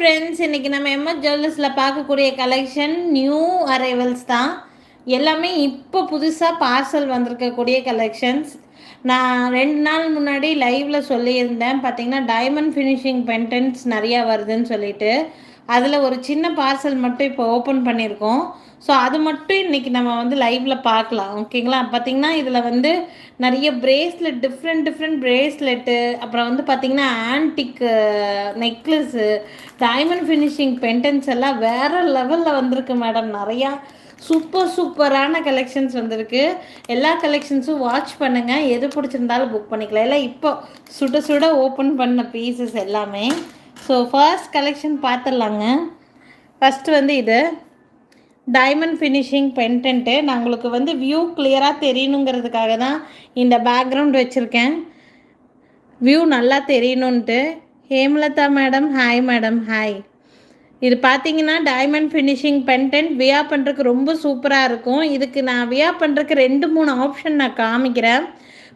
Friends இன்றைக்கி நம்ம MS ஜுவல்லர்ஸில் பார்க்கக்கூடிய கலெக்ஷன் நியூ அரைவல்ஸ் தான். எல்லாமே இப்போ புதுசாக பார்சல் வந்திருக்கக்கூடிய கலெக்ஷன்ஸ் நான் ரெண்டு நாள் முன்னாடி லைவில் சொல்லியிருந்தேன். பார்த்தீங்கன்னா டைமண்ட் ஃபினிஷிங் பென்டென்ட்ஸ் நிறையா வருதுன்னு சொல்லிட்டு. அதில் ஒரு சின்ன பார்சல் மட்டும் இப்போ ஓப்பன் பண்ணியிருக்கோம். ஸோ அது மட்டும் இன்றைக்கி நம்ம வந்து லைவில் பார்க்கலாம். ஓகேங்களா பார்த்தீங்கன்னா இதில் வந்து நிறைய பிரேஸ்லெட் டிஃப்ரெண்ட் டிஃப்ரெண்ட் பிரேஸ்லெட்டு அப்புறம் வந்து பார்த்திங்கன்னா ஆன்டிக்கு நெக்லஸ்ஸு டைமண்ட் ஃபினிஷிங் பென்டென்ஸ் எல்லாம் வேறு லெவலில் வந்திருக்கு மேடம் நிறையா சூப்பர் சூப்பரான கலெக்ஷன்ஸ் வந்திருக்கு. எல்லா கலெக்ஷன்ஸும் வாட்ச் பண்ணுங்கள் எது பிடிச்சிருந்தாலும் புக் பண்ணிக்கலாம். எல்லாம் இப்போ சுட சுட ஓப்பன் பண்ண பீசஸ் எல்லாமே. ஸோ ஃபர்ஸ்ட் கலெக்ஷன் பார்த்துடலாங்க. ஃபஸ்ட்டு வந்து இது. டைமண்ட் ஃபினிஷிங் பென்டென்ட்டு நான் உங்களுக்கு வந்து வியூ கிளியராக தெரியணுங்கிறதுக்காக தான் இந்த பேக்ரவுண்ட் வச்சுருக்கேன். வியூ நல்லா தெரியணுன்ட்டு Hemalatha madam hi madam hi இது பார்த்தீங்கன்னா டைமண்ட் ஃபினிஷிங் பென்டென்ட் வியா பண்ணுறதுக்கு ரொம்ப சூப்பராக இருக்கும். இதுக்கு நான் வியா பண்ணுறதுக்கு ரெண்டு மூணு ஆப்ஷன் நான் காமிக்கிறேன்.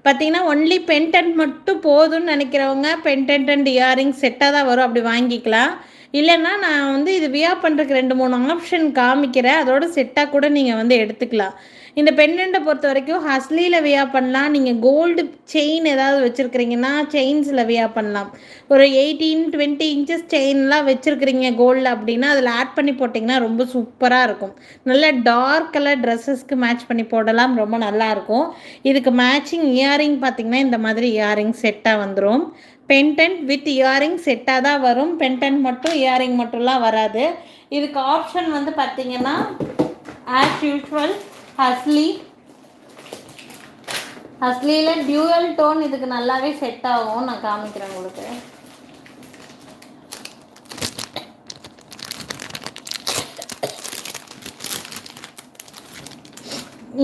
பார்த்தீங்கன்னா ஒன்லி பென்டென்ட் மட்டும் போதும்னு நினைக்கிறவங்க பென்டென்ட் அண்ட் இயரிங் செட்டாக தான் வரும். அப்படி வாங்கிக்கலாம். இல்லைன்னா நான் வந்து இது வியா பண்ணுறதுக்கு ரெண்டு மூணு ஆப்ஷன் காமிக்கிறேன். அதோட செட்டாக கூட நீங்கள் வந்து எடுத்துக்கலாம். இந்த பெண்டண்ட்டை பொறுத்த வரைக்கும் ஹஸ்லியில் வியா பண்ணலாம். நீங்கள் கோல்டு செயின் ஏதாவது வச்சுருக்கிறீங்கன்னா செயின்ஸில் வியா பண்ணலாம். ஒரு எயிட்டீன் டுவெண்ட்டி இன்ச்சஸ் செயின்லாம் வச்சுருக்கிறீங்க கோல்டில் அப்படின்னா அதில் ஆட் பண்ணி போட்டிங்கன்னா ரொம்ப சூப்பராக இருக்கும். நல்ல டார்க் கலர் ட்ரெஸ்ஸஸ்க்கு மேட்ச் பண்ணி போடலாம். ரொம்ப நல்லாயிருக்கும் இதுக்கு மேட்சிங் இயரிங் பார்த்திங்கன்னா இந்த மாதிரி இயரிங் செட்டாக வந்துடும் பென்டென்ட் வித் இயரிங் செட்டாக தான் வரும். பென்டென்ட் மட்டும் இயரிங் மட்டும்லாம் வராது. இதுக்கு ஆப்ஷன் வந்து பார்த்தீங்கன்னா ஆஸ் யூஷுவல் ஹஸ்லி. ஹஸ்லியில் டியூவல் டோன் இதுக்கு நல்லாவே செட் ஆகும். நான் காமிக்கிறேன் உங்களுக்கு.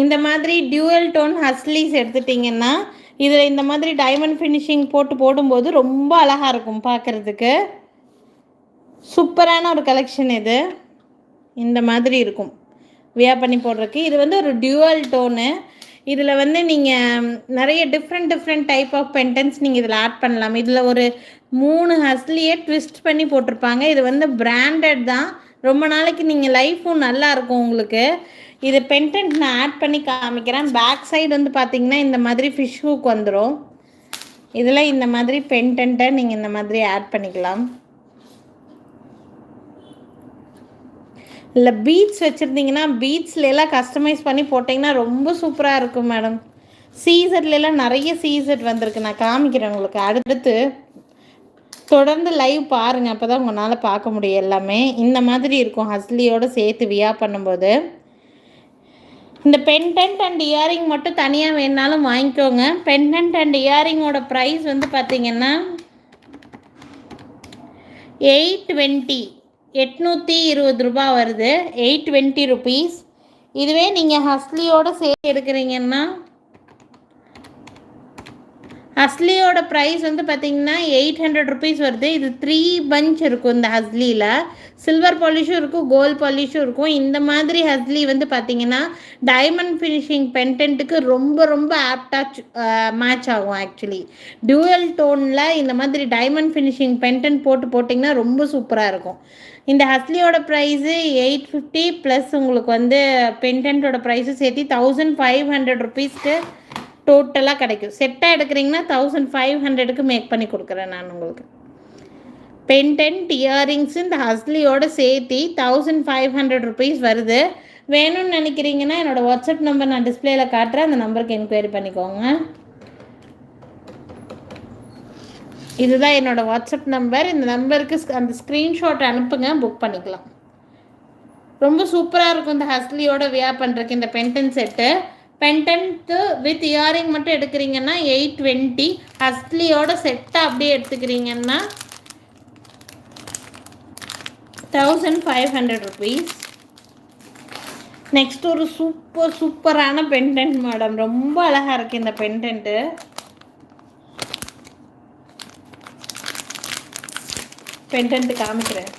இந்த மாதிரி டியூவல் டோன் ஹஸ்லீஸ் எடுத்துட்டிங்கன்னா இதில் இந்த மாதிரி டைமண்ட் ஃபினிஷிங் போட்டு போடும்போது ரொம்ப அழகாக இருக்கும் பார்க்குறதுக்கு சூப்பரான ஒரு கலெக்ஷன் இது. இந்த மாதிரி இருக்கும். வியா பண்ணி போடுறதுக்கு. இது வந்து ஒரு டியூவல் டோனு இதில் வந்து நீங்கள் நிறைய different different type of pendants நீங்கள் இதில் ஆட் பண்ணலாம். இதில் ஒரு மூணு ஹஸ்லியே ட்விஸ்ட் பண்ணி போட்டிருப்பாங்க. இது வந்து பிராண்டட் தான். ரொம்ப நாளைக்கு நீங்கள் லைஃப்பும் நல்லா இருக்கும் உங்களுக்கு. இது பென்டென்ட் நான் ஆட் பண்ணி காமிக்கிறேன். பேக் சைடு வந்து பார்த்தீங்கன்னா இந்த மாதிரி ஃபிஷ் ஹூக் வந்துடும் இதில் இந்த மாதிரி பென்டென்ட்டை நீங்கள் இந்த மாதிரி ஆட் பண்ணிக்கலாம். இல்லை பீட்ஸ் வச்சுருந்தீங்கன்னா பீட்ஸ்லாம் கஸ்டமைஸ் பண்ணி போட்டிங்கன்னா ரொம்ப சூப்பராக இருக்கும் மேடம் சீசட்லாம் நிறைய சீசட் வந்திருக்கு. நான் காமிக்கிறேன் உங்களுக்கு. அடுத்து தொடர்ந்து லைவ் பாருங்கள் அப்போ தான் உங்களால் பார்க்க முடியும் எல்லாமே. இந்த மாதிரி இருக்கும். ஹஸ்லியோடு சேர்த்து வியா பண்ணும்போது. இந்த பென்டென்ட் அண்ட் இயரிங் மட்டும் தனியாக வேணாலும் வாங்கிக்கோங்க. பென்டென்ட் அண்ட் இயரிங்கோட ப்ரைஸ் வந்து பார்த்திங்கன்னா எயிட் டுவெண்ட்டி எட்நூற்றி இருபது ரூபா வருது. எயிட் டுவெண்ட்டி ருபீஸ் இதுவே நீங்கள் ஹஸ்லியோடு சேர்த்து எடுக்கிறீங்கன்னா ஹஸ்லியோட ப்ரைஸ் வந்து பார்த்தீங்கன்னா எயிட் ஹண்ட்ரட் ருபீஸ் வருது. இது த்ரீ பஞ்ச் இருக்கும் இந்த ஹஸ்லியில். சில்வர் பாலிஷும் இருக்கும் கோல்ட் பாலிஷும் இருக்கும். இந்த மாதிரி ஹஸ்லி வந்து பார்த்தீங்கன்னா டைமண்ட் ஃபினிஷிங் பென்டென்ட்டுக்கு ரொம்ப ரொம்ப ஆப்டாக மேட்ச் ஆகும் ஆக்சுவலி டியூவல் டோனில் இந்த மாதிரி டைமண்ட் ஃபினிஷிங் பென்டென்ட் போட்டு போட்டிங்கன்னா ரொம்ப சூப்பராக இருக்கும். இந்த ஹஸ்லியோட ப்ரைஸு எயிட் ஃபிஃப்டி ப்ளஸ் உங்களுக்கு வந்து பென்டென்ட்டோட ப்ரைஸும் சேர்த்து தௌசண்ட் ஃபைவ் ஹண்ட்ரட் ருபீஸ்க்கு டோட்டலாக கிடைக்கும். செட்டாக எடுக்கிறீங்கன்னா தௌசண்ட் ஃபைவ் ஹண்ட்ரடுக்கு மேக் பண்ணி கொடுக்குறேன் நான் உங்களுக்கு. பென்டென்ட் இயரிங்ஸ் இந்த ஹஸ்லியோட சேர்த்து தௌசண்ட் ஃபைவ் ஹண்ட்ரட் ருபீஸ் வருது. வேணும்னு நினைக்கிறீங்கன்னா என்னோடய வாட்ஸ்அப் நம்பர் நான் டிஸ்பிளேயில் காட்டுறேன். அந்த நம்பருக்கு என்கொயரி பண்ணிக்கோங்க. இதுதான் என்னோடய வாட்ஸ்அப் நம்பர். இந்த நம்பருக்கு அந்த ஸ்க்ரீன்ஷாட் அனுப்புங்க புக் பண்ணிக்கலாம். ரொம்ப சூப்பராக இருக்கும் இந்த ஹஸ்லியோட வியா பண்ணுறக்கு இந்த pendant set pendant with earring மட்டும் எடுக்கிறீங்கன்னா எயிட் டுவெண்ட்டி ஹஸ்லியோட செட்டை அப்படியே எடுத்துக்கிறீங்கன்னா thousand five hundred rupees next ஒரு சூப்பர் சூப்பரான பென்டென்ட் மேடம் ரொம்ப அழகாக இருக்குது இந்த பென்டென்ட்டு பெண்டன்ட் காமிக்கிறேன்.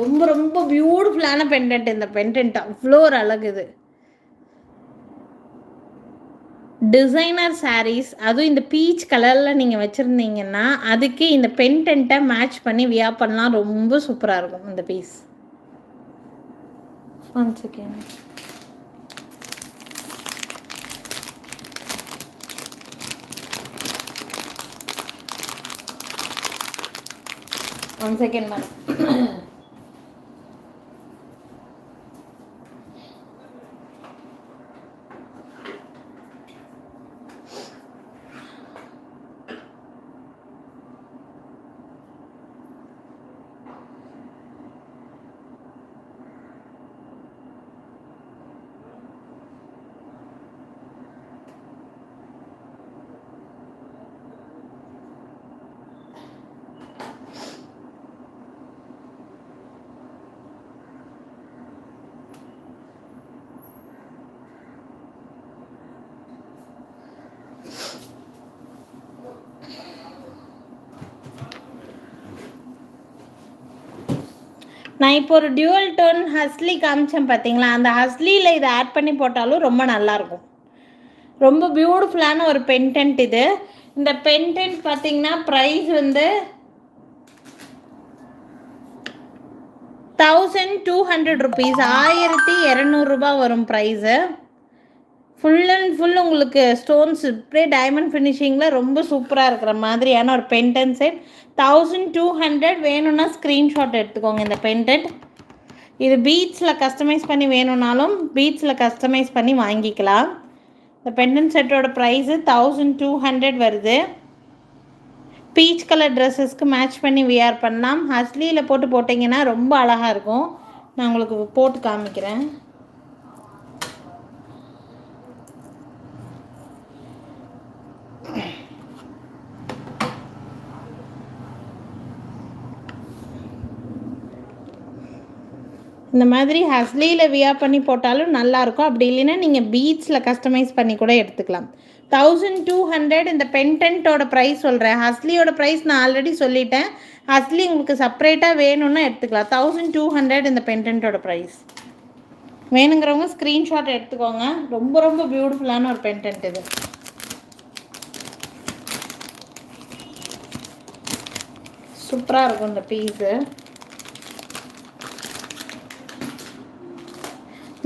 ரொம்ப ரொம்ப பியூட்டிஃபுல்லான பெண்டன்ட் இந்த பெண்டன்ட் அவ்வளோ ஒரு அழகு இது. டிசைனர் சாரீஸ் அதுவும் இந்த பீச் கலரில் நீங்கள் வச்சுருந்தீங்கன்னா அதுக்கு இந்த பென்டென்ட்டை மேட்ச் பண்ணி வியா பண்ணலாம். ரொம்ப சூப்பராக இருக்கும் இந்த piece one second one second ma'am. நான் இப்போ ஒரு டியூவல் டோன் ஹஸ்லி காமிச்சேன் பார்த்தீங்களா அந்த ஹஸ்லியில் இதை ஆட் பண்ணி போட்டாலும் ரொம்ப நல்லாயிருக்கும். ரொம்ப பியூட்டிஃபுல்லான ஒரு பென்டென்ட் இது. இந்த பென்டென்ட் பார்த்தீங்கன்னா ப்ரைஸ் வந்து தௌசண்ட் டூ ஹண்ட்ரட் ருபீஸ் ஆயிரத்தி இரநூறுபா வரும் ப்ரைஸு ஃபுல் அண்ட் ஃபுல் உங்களுக்கு ஸ்டோன்ஸ் இப்படியே டைமண்ட் ஃபினிஷிங்கில் ரொம்ப சூப்பராக இருக்கிற மாதிரியான ஒரு pendant set thousand two hundred வேணும்னா ஸ்க்ரீன்ஷாட் எடுத்துக்கோங்க இந்த பென்டென்ட் இது பீட்ஸில் கஸ்டமைஸ் பண்ணி வேணும்னாலும் பீட்ஸில் கஸ்டமைஸ் பண்ணி வாங்கிக்கலாம். இந்த பென்டன் செட்டோட ப்ரைஸு தௌசண்ட் டூ ஹண்ட்ரட் வருது. பீச் கலர் ட்ரெஸ்ஸஸ்க்கு மேட்ச் பண்ணி வியர் பண்ணலாம். ஹஸ்லியில் போட்டு போட்டிங்கன்னா ரொம்ப அழகாக இருக்கும். நான் உங்களுக்கு போட்டு காமிக்கிறேன். இந்த மாதிரி ஹஸ்லியில் வியா பண்ணி போட்டாலும் நல்லாயிருக்கும். அப்படி இல்லைன்னா நீங்கள் பீட்ஸில் கஸ்டமைஸ் பண்ணி கூட எடுத்துக்கலாம். தௌசண்ட் டூ ஹண்ட்ரட் இந்த பென்டென்ட்டோட ப்ரைஸ் சொல்கிறேன் ஹஸ்லியோட ப்ரைஸ் நான் ஆல்ரெடி சொல்லிட்டேன். ஹஸ்லி உங்களுக்கு செப்பரேட்டாக வேணும்னா எடுத்துக்கலாம். தௌசண்ட் டூ ஹண்ட்ரட் இந்த பென்டென்ட்டோட ப்ரைஸ் வேணுங்கிறவங்க ஸ்க்ரீன்ஷாட் எடுத்துக்கோங்க. ரொம்ப ரொம்ப பியூட்டிஃபுல்லான ஒரு பென்டென்ட் இது. சூப்பராக இருக்கும் இந்த பீஸு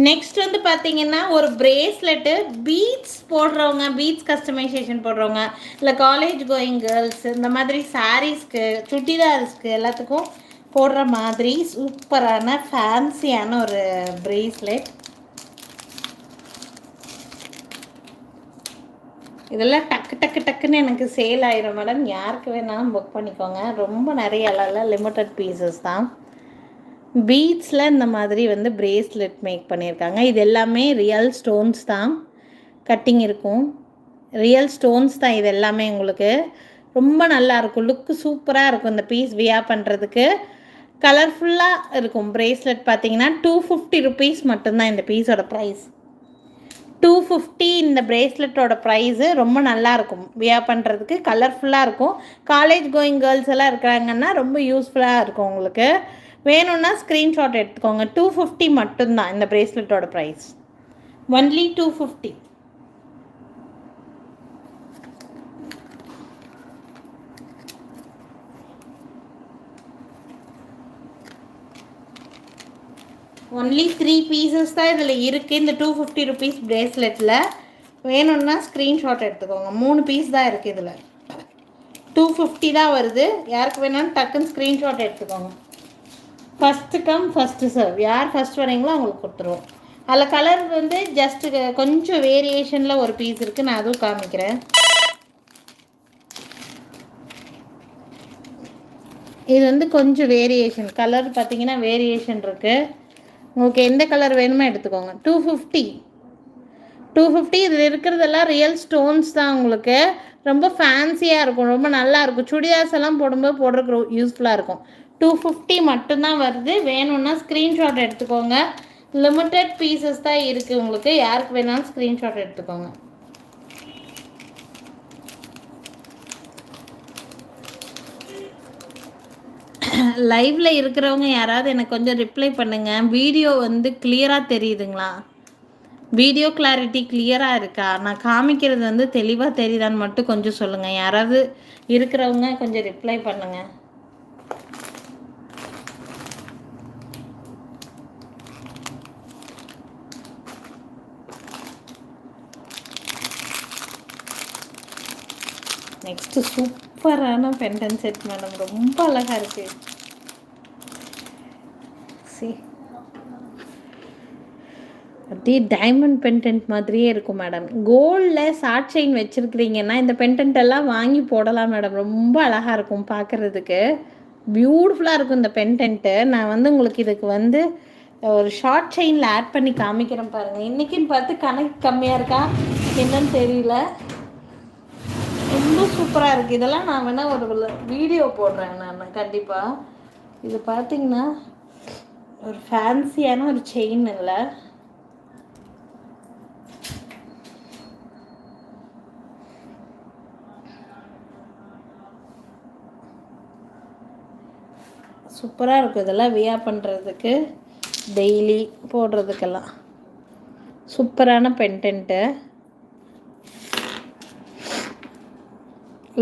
நெக்ஸ்ட் வந்து பார்த்தீங்கன்னா ஒரு பிரேஸ்லெட்டு பீட்ஸ் போடுறவங்க பீட்ஸ் கஸ்டமைசேஷன் போடுறவங்க இல்லை காலேஜ் கோயிங் கேர்ள்ஸ் இந்த மாதிரி சாரீஸ்க்கு சுடிதார்ஸ்க்கு எல்லாத்துக்கும் போடுற மாதிரி சூப்பரான ஃபேன்சியான ஒரு பிரேஸ்லெட் இதெல்லாம் டக்கு டக்கு டக்குன்னு எனக்கு சேல் ஆயிரும். மேடம் யாருக்கு வேணாலும் புக் பண்ணிக்கோங்க. ரொம்ப நிறைய அளவில் லிமிட்டட் பீசஸ் தான். பீட்ஸில் இந்த மாதிரி வந்து பிரேஸ்லெட் மேக் பண்ணியிருக்காங்க. இது எல்லாமே ரியல் ஸ்டோன்ஸ் தான். கட்டிங் இருக்கும். ரியல் ஸ்டோன்ஸ் தான் இது எல்லாமே உங்களுக்கு. ரொம்ப நல்லா இருக்கும். லுக்கு சூப்பராக இருக்கும் இந்த பீஸ் வியா பண்ணுறதுக்கு கலர்ஃபுல்லாக இருக்கும். பிரேஸ்லெட் பார்த்தீங்கன்னா டூ ஃபிஃப்டி ருபீஸ் மட்டும்தான் இந்த பீஸோட ப்ரைஸ் டூ ஃபிஃப்டி இந்த பிரேஸ்லெட்டோட ப்ரைஸு ரொம்ப நல்லா இருக்கும். வியா பண்ணுறதுக்கு கலர்ஃபுல்லாக இருக்கும். காலேஜ் கோயிங் கேர்ள்ஸ் எல்லாம் இருக்கிறாங்கன்னா ரொம்ப யூஸ்ஃபுல்லாக இருக்கும் உங்களுக்கு. வேணும்னா ஸ்க்ரீன்ஷாட் எடுத்துக்கோங்க. டூ ஃபிஃப்டி மட்டும்தான் இந்த ப்ரேஸ்லெட்டோட price only two fifty only three pieces தான் இதில் இருக்குது இந்த டூ ஃபிஃப்டி ருபீஸ் ப்ரேஸ்லெட்டில் வேணும்னா ஸ்க்ரீன்ஷாட் எடுத்துக்கோங்க. மூணு பீஸ் தான் இருக்குது இதில். டூ ஃபிஃப்டி தான் வருது. யாருக்கு வேணாலும் டக்குன்னு ஸ்க்ரீன்ஷாட் எடுத்துக்கோங்க. ஃபஸ்ட்டு கம் ஃபஸ்ட்டு சர்வ் யார் ஃபஸ்ட் வரீங்களோ அவங்களுக்கு கொடுத்துருவோம். அதில் கலர் வந்து ஜஸ்ட்டு கொஞ்சம் வேரியேஷனில் ஒரு பீஸ் இருக்குது நான் அதுவும் காமிக்கிறேன். இது வந்து கொஞ்சம் வேரியேஷன் கலர் பார்த்தீங்கன்னா வேரியேஷன் இருக்குது உங்களுக்கு எந்த கலர் வேணுமோ எடுத்துக்கோங்க. டூ ஃபிஃப்டி டூ ஃபிஃப்டி இதில் இருக்கிறதெல்லாம் ரியல் ஸ்டோன்ஸ் தான் உங்களுக்கு. ரொம்ப ஃபேன்சியாக இருக்கும். ரொம்ப நல்லா இருக்கும். சுடிதார்ஸ் எல்லாம் போடும்போது போடுறதுக்கு யூஸ்ஃபுல்லாக இருக்கும். டூ ஃபிஃப்டி மட்டும்தான் வருது. வேணும்னா ஸ்க்ரீன்ஷாட் எடுத்துக்கோங்க. லிமிட்டட் பீசஸ் தான் இருக்குது உங்களுக்கு. யாருக்கு வேணாலும் ஸ்க்ரீன்ஷாட் எடுத்துக்கோங்க. லைவில் இருக்கிறவங்க யாராவது எனக்கு கொஞ்சம் ரிப்ளை பண்ணுங்கள் வீடியோ வந்து கிளியராக தெரியுதுங்களா? வீடியோ கிளாரிட்டி கிளியராக இருக்கா? நான் காமிக்கிறது வந்து தெளிவாக தெரியுதான்னு மட்டும் கொஞ்சம் சொல்லுங்கள் யாராவது இருக்கிறவங்க கொஞ்சம் ரிப்ளை பண்ணுங்கள் ஃபஸ்ட்டு சூப்பரான பென்டன் செட் மேடம் ரொம்ப அழகாக இருக்குது சி அப்படியே டைமண்ட் பென்டென்ட் மாதிரியே இருக்கும் மேடம் கோல்டில் ஷார்ட் செயின் வச்சுருக்கிறீங்கன்னா இந்த பென்டென்ட் எல்லாம் வாங்கி போடலாம் மேடம் ரொம்ப அழகாக இருக்கும் பார்க்குறதுக்கு பியூட்டிஃபுல்லாக இருக்கும் இந்த பென்டென்ட்டு நான் வந்து உங்களுக்கு இதுக்கு வந்து ஒரு ஷார்ட் செயினில் ஆட் பண்ணி காமிக்கிறேன் பாருங்கள் இன்றைக்கின்னு பார்த்து கணக்கு கம்மியாக இருக்கா? என்னன்னு தெரியல. ரொம்ப சூப்பராக இருக்குது இதெல்லாம் நான் வேணால் ஒரு வீடியோ போடுறேன் நான். கண்டிப்பாக இது பார்த்தீங்கன்னா ஒரு ஃபேன்சியான ஒரு செயின் இல்லை. சூப்பராக இருக்கும் இதெல்லாம் வியா பண்ணுறதுக்கு டெய்லி போடுறதுக்கெல்லாம். சூப்பரான பென்டென்ட்டு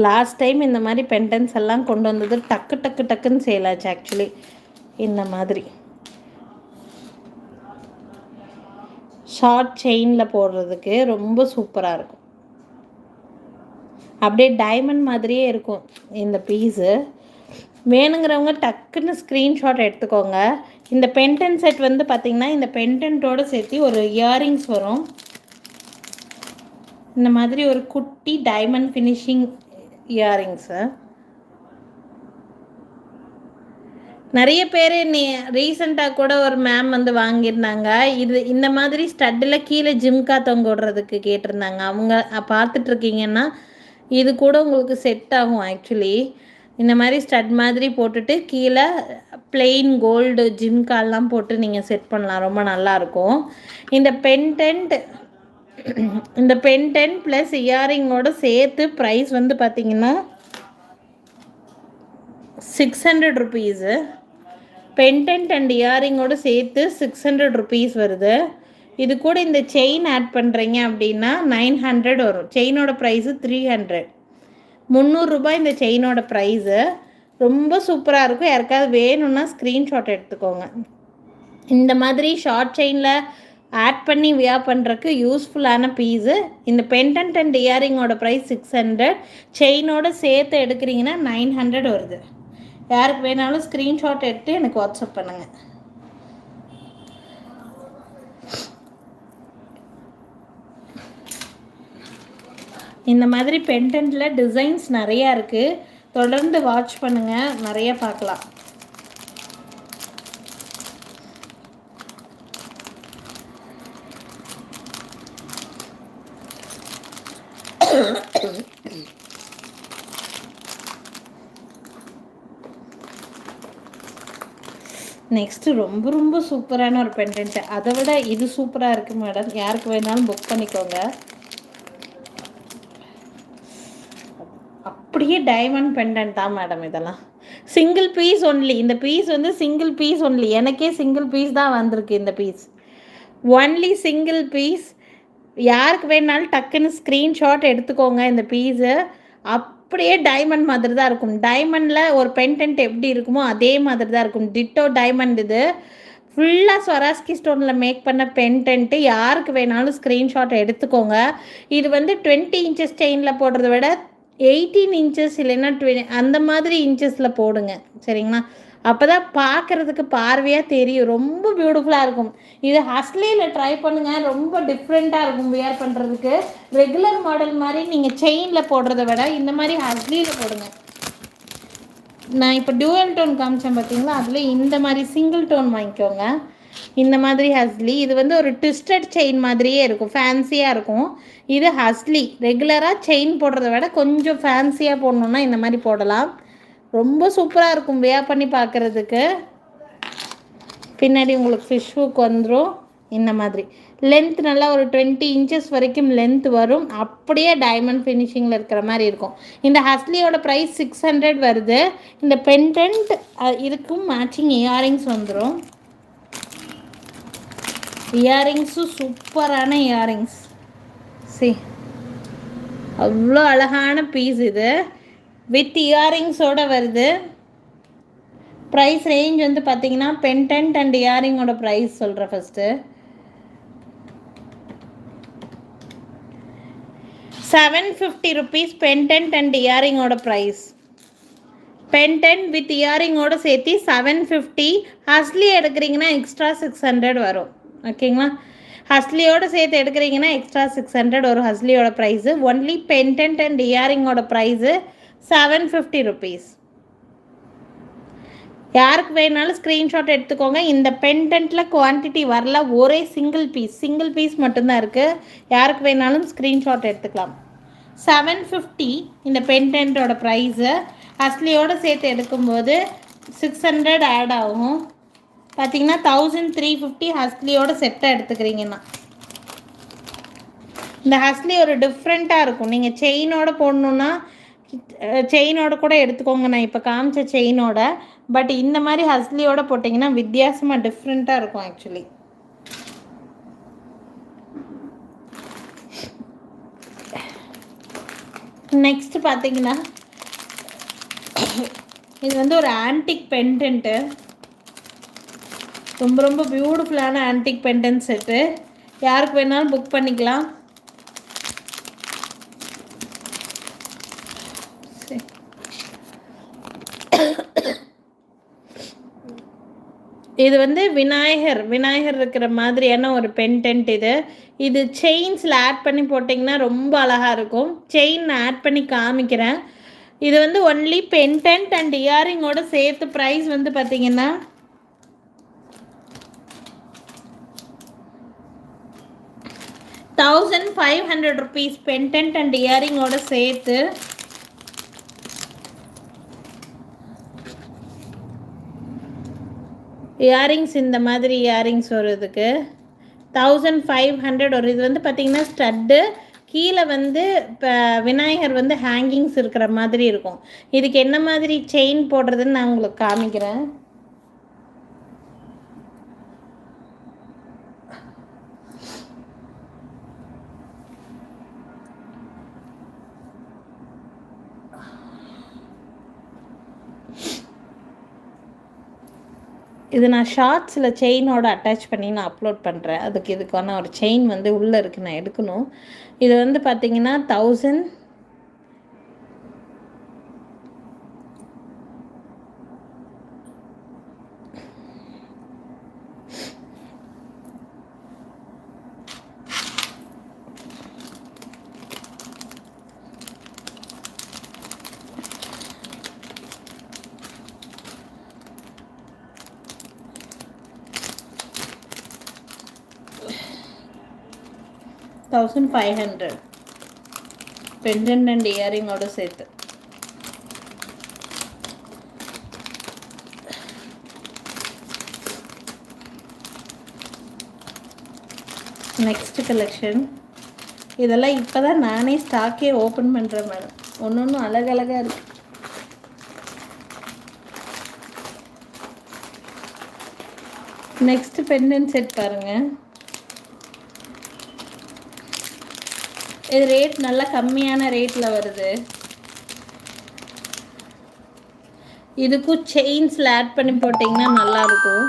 லாஸ்ட் டைம் இந்த மாதிரி பென்டென்ஸ் எல்லாம் கொண்டு வந்தது டக்கு டக்கு டக்குன்னு செய்யலாச்சு ஆக்சுவலி இந்த மாதிரி. ஷார்ட் செயினில் போடுறதுக்கு ரொம்ப சூப்பராக இருக்கும். அப்படியே டைமண்ட் மாதிரியே இருக்கும் இந்த பீஸு வேணுங்கிறவங்க டக்குன்னு ஸ்க்ரீன்ஷாட் எடுத்துக்கோங்க. இந்த பென்டன் செட் வந்து பார்த்திங்கன்னா இந்த பென்டென்ட்டோடு சேர்த்து ஒரு இயரிங்ஸ் வரும். இந்த மாதிரி ஒரு குட்டி டைமண்ட் ஃபினிஷிங் இயரிங்ஸு நிறைய பேர் நீ ரீசெண்டாக கூட ஒரு மேம் வந்து வாங்கியிருந்தாங்க. இது இந்த மாதிரி ஸ்டட்டில் கீழே ஜிம்கா தொங்க விடுறதுக்கு கேட்டிருந்தாங்க. அவங்க பார்த்துட்ருக்கீங்கன்னா இது கூட உங்களுக்கு செட் ஆகும் ஆக்சுவலி இந்த மாதிரி ஸ்டட் மாதிரி போட்டுட்டு கீழே பிளெயின் கோல்டு ஜிம்கால்லாம் போட்டு நீங்கள் செட் பண்ணலாம். ரொம்ப நல்லாயிருக்கும் இந்த பென்டென்ட் இந்த பென்டென்ட் ப்ளஸ் இயரிங்கோட சேர்த்து ப்ரைஸ் வந்து பார்த்திங்கன்னா six hundred rupees pendant and இயரிங்கோட சேர்த்து சிக்ஸ் ஹண்ட்ரட் ருபீஸ் வருது. இது கூட இந்த செயின் ஆட் பண்ணுறீங்க அப்படின்னா நைன் ஹண்ட்ரட் வரும். செயினோட ப்ரைஸு த்ரீ ஹண்ட்ரட் முந்நூறுரூபா இந்த செயினோட ப்ரைஸு ரொம்ப சூப்பராக இருக்கும். யாருக்காவது வேணும்னா ஸ்க்ரீன்ஷாட் எடுத்துக்கோங்க. இந்த மாதிரி ஷார்ட் செயினில் ஆட் பண்ணி வியா பண்ணுறக்கு யூஸ்ஃபுல்லான பீஸு இந்த பென்டன்ட் அண்ட் இயரிங்கோட ப்ரைஸ் சிக்ஸ் ஹண்ட்ரட் செயினோட சேர்த்து எடுக்கிறீங்கன்னா நைன் ஹண்ட்ரட் வருது. யாருக்கு வேணாலும் ஸ்க்ரீன்ஷாட் எடுத்து எனக்கு வாட்ஸ்அப் பண்ணுங்கள் இந்த மாதிரி பென்டென்ட்டில் டிசைன்ஸ் நிறையா இருக்குது தொடர்ந்து வாட்ச் பண்ணுங்கள் நிறைய பார்க்கலாம். நெக்ஸ்ட்டு ரொம்ப ரொம்ப சூப்பரான ஒரு பெண்டன்ட்டு அதை விட இது சூப்பராக இருக்குது மேடம் யாருக்கு வேணாலும் புக் பண்ணிக்கோங்க. அப்படியே டைமண்ட் பெண்டன்ட் தான் மேடம் இதெல்லாம். சிங்கிள் பீஸ் ஒன்லி இந்த பீஸ் வந்து சிங்கிள் பீஸ் ஒன்லி எனக்கே சிங்கிள் பீஸ் தான் வந்திருக்கு இந்த பீஸ் ஒன்லி சிங்கிள் பீஸ் யாருக்கு வேணாலும் டக்குன்னு ஸ்க்ரீன்ஷாட் எடுத்துக்கோங்க இந்த பீஸு அப்படியே டைமண்ட் மாதிரி தான் இருக்கும் டைமண்டில் ஒரு பென்டென்ட் எப்படி இருக்குமோ அதே மாதிரி தான் இருக்கும். டிட்டோ டைமண்ட் இது. ஃபுல்லாக ஸ்வராஸ்கி ஸ்டோனில் மேக் பண்ண பென்டென்ட்டு யாருக்கு வேணாலும் ஸ்க்ரீன்ஷாட் எடுத்துக்கோங்க. இது வந்து டுவெண்ட்டி இன்ச்சஸ் செயினில் போடுறத விட எயிட்டீன் இன்ச்சஸ் இல்லைன்னா டுவெ அந்த மாதிரி இன்ச்சஸில் போடுங்க. சரிங்களா? அப்போ தான் பார்க்குறதுக்கு பார்வையாக தெரியும். ரொம்ப பியூட்டிஃபுல்லாக இருக்கும். இது ஹஸ்லியில் ட்ரை பண்ணுங்கள் ரொம்ப டிஃப்ரெண்ட்டாக இருக்கும் வியர் பண்ணுறதுக்கு ரெகுலர் மாடல் மாதிரி நீங்கள் செயினில் போடுறத விட இந்த மாதிரி ஹஸ்லியில் போடுங்க. நான் இப்போ டியூவல் டோன் காமிச்சேன் பார்த்தீங்களா அதில் இந்த மாதிரி சிங்கிள் டோன் வாங்கிக்கோங்க. இந்த மாதிரி ஹஸ்லி இது வந்து ஒரு ட்விஸ்டட் செயின் மாதிரியே இருக்கும். ஃபேன்சியாக இருக்கும். இது ஹஸ்லி ரெகுலராக செயின் போடுறத விட கொஞ்சம் ஃபேன்சியாக போடணுன்னா இந்த மாதிரி போடலாம். ரொம்ப சூப்பராக இருக்கும். வே பண்ணி பார்க்குறதுக்கு பின்னாடி உங்களுக்கு ஃபிஷ் ஹூக் வந்துடும் இந்த மாதிரி. லென்த் நல்லா ஒரு டுவெண்ட்டி இன்ச்சஸ் வரைக்கும் லென்த் வரும். அப்படியே டைமண்ட் ஃபினிஷிங்கில் இருக்கிற மாதிரி இருக்கும். இந்த ஹஸ்லியோட ப்ரைஸ் சிக்ஸ் ஹண்ட்ரட் வருது. இந்த பென்டென்ட் இருக்கும். மேட்சிங் இயரிங்ஸ் வந்துடும் இயரிங்ஸும் சூப்பரான இயரிங்ஸ் சி அவ்வளோ அழகான பீஸ் இது. வித் இயரிங்ஸோடு வருது. ப்ரைஸ் ரேஞ்ச் வந்து பார்த்தீங்கன்னா பென்டென்ட் அண்ட் இயரிங்கோட ப்ரைஸ் சொல்கிறேன் first seven fifty rupees pendant and இயரிங்கோட price pendant with இயரிங்கோட சேர்த்து செவன் ஃபிஃப்டி ஹஸ்லி எடுக்கிறீங்கன்னா எக்ஸ்ட்ரா சிக்ஸ் ஹண்ட்ரட் வரும். ஓகேங்களா ஹஸ்லியோடு சேர்த்து எடுக்கிறீங்கன்னா எக்ஸ்ட்ரா சிக்ஸ் ஹண்ட்ரட் ஒரு ஹஸ்லியோட ப்ரைஸு ஒன்லி பென்டென்ட் அண்ட் இயரிங்கோட ப்ரைஸு செவன் ஃபிஃப்டி ருபீஸ் யாருக்கு வேணாலும் ஸ்க்ரீன்ஷாட் எடுத்துக்கோங்க. இந்த பென்டென்ட்டில் குவான்டிட்டி வரல. ஒரே சிங்கிள் பீஸ் சிங்கிள் பீஸ் மட்டும்தான் இருக்குது யாருக்கு வேணாலும் ஸ்க்ரீன்ஷாட் எடுத்துக்கலாம். செவன் ஃபிஃப்டி இந்த பென்டென்ட்டோட ப்ரைஸு அஸ்லியோடு சேர்த்து எடுக்கும்போது சிக்ஸ் ஹண்ட்ரட் ஆட் ஆகும். பார்த்தீங்கன்னா தௌசண்ட் த்ரீ ஃபிஃப்டி ஹஸ்லியோட செட்டாக எடுத்துக்கிறீங்கன்னா. இந்த ஹஸ்லி ஒரு டிஃப்ரெண்ட்டாக இருக்கும். நீங்கள் செயினோட போடணுன்னா செயினோட கூட எடுத்துக்கோங்க. நான் இப்போ காமிச்ச செயினோட பட் இந்த மாதிரி ஹஸ்லியோட போட்டிங்கன்னா வித்தியாசமாக டிஃப்ரெண்ட்டாக இருக்கும் ஆக்சுவலி நெக்ஸ்ட் பார்த்தீங்கன்னா இது வந்து ஒரு ஆன்டிக் பென்டென்ட்டு ரொம்ப ரொம்ப பியூட்டிஃபுல்லான ஆன்டிக் பென்டென்ட் செட்டு யாருக்கு வேணாலும் புக் பண்ணிக்கலாம். இது வந்து விநாயகர் விநாயகர் இருக்கிற மாதிரியான ஒரு பென்டென்ட் இது. இது செயின்ஸில் ஆட் பண்ணி போட்டிங்கன்னா ரொம்ப அழகாக இருக்கும். செயின் ஆட் பண்ணி காமிக்கிறேன். இது வந்து ஒன்லி பென்டென்ட் அண்ட் இயரிங்கோட சேர்த்து ப்ரைஸ் வந்து பார்த்தீங்கன்னா thousand five hundred rupees pendant and இயரிங்கோட சேர்த்து இயரிங்ஸ் இந்த மாதிரி இயரிங்ஸ் வருதுக்கு தௌசண்ட் ஃபைவ் ஹண்ட்ரட் ஒரு இது வந்து பார்த்திங்கன்னா ஸ்டட்டு கீழே வந்து இப்போ விநாயகர் வந்து ஹேங்கிங்ஸ் இருக்கிற மாதிரி இருக்கும். இதுக்கு என்ன மாதிரி செயின் போடுறதுன்னு நான் உங்களுக்கு காமிக்கிறேன். இது நான் ஷார்ட்ஸில் செயினோட அட்டாச் பண்ணி நான் அப்லோட் பண்ணுறேன் அதுக்கு இதுக்கான ஒரு செயின் வந்து உள்ளே இருக்குது நான் எடுக்கணும். இது வந்து பார்த்திங்கன்னா thousand thousand five hundred pendant and இயரிங்கோட சேர்த்து நெக்ஸ்ட் கலெக்ஷன் இதெல்லாம் இப்போ தான் நானே ஸ்டாக்கே ஓப்பன் பண்ணுறேன் மேடம். ஒன்று ஒன்றும் அழகழகாக இருக்குது நெக்ஸ்ட் பெண்டன் செட் பாருங்கள் இது ரேட் நல்லா கம்மியான ரேட்டில் வருது. இதுக்கும் செயின்ஸில் ஆட் பண்ணி போட்டிங்கன்னா நல்லாயிருக்கும்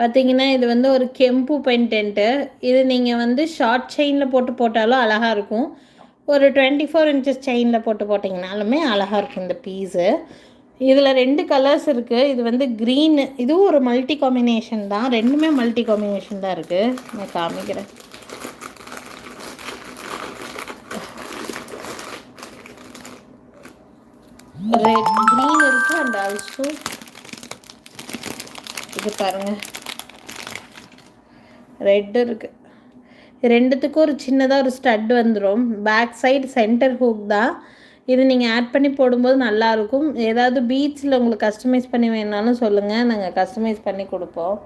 பார்த்தீங்கன்னா இது வந்து ஒரு கெம்பு பென்டென்ட்டு இது நீங்கள் வந்து ஷார்ட் செயினில் போட்டு போட்டாலும் அழகாக இருக்கும். ஒரு டுவெண்ட்டி ஃபோர் இன்ச்சஸ் செயினில் போட்டு போட்டிங்கனாலுமே அழகாக இருக்கும் இந்த பீஸு இதில் ரெண்டு கலர்ஸ் இருக்குது இது வந்து க்ரீனு இதுவும் ஒரு மல்டி காம்பினேஷன் தான். ரெண்டுமே மல்டி காம்பினேஷன் தான் இருக்குது நான் காமிக்கிறேன். ரெட் க்ரீன் இருக்குது அண்ட் ஆல்சோ இது பாருங்கள் ரெட் இருக்குது ரெண்டுத்துக்கும் ஒரு சின்னதாக ஒரு ஸ்டட் வந்துடும் பேக் சைடு சென்டர் ஹூக் தான். இது நீங்கள் ஆட் பண்ணி போடும்போது நல்லாயிருக்கும் ஏதாவது பீச்சில் உங்களுக்கு கஸ்டமைஸ் பண்ணி வேணாலும் சொல்லுங்கள் நாங்கள் கஸ்டமைஸ் பண்ணி கொடுப்போம்.